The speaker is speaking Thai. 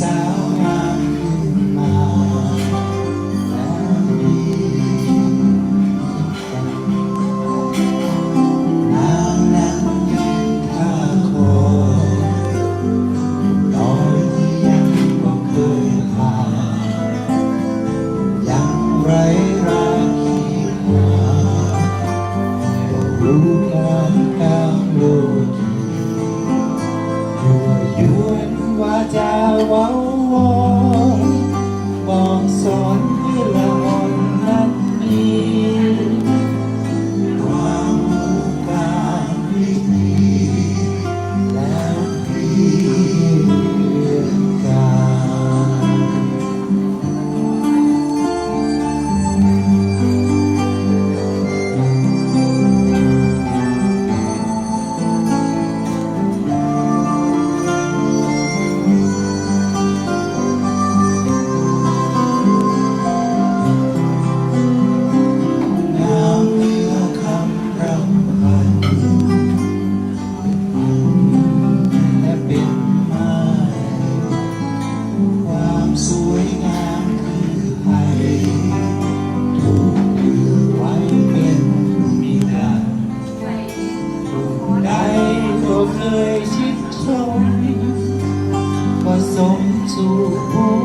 inside. ยวนว่าจะว้าวบอกสอน ยชิดใครผสมจูบ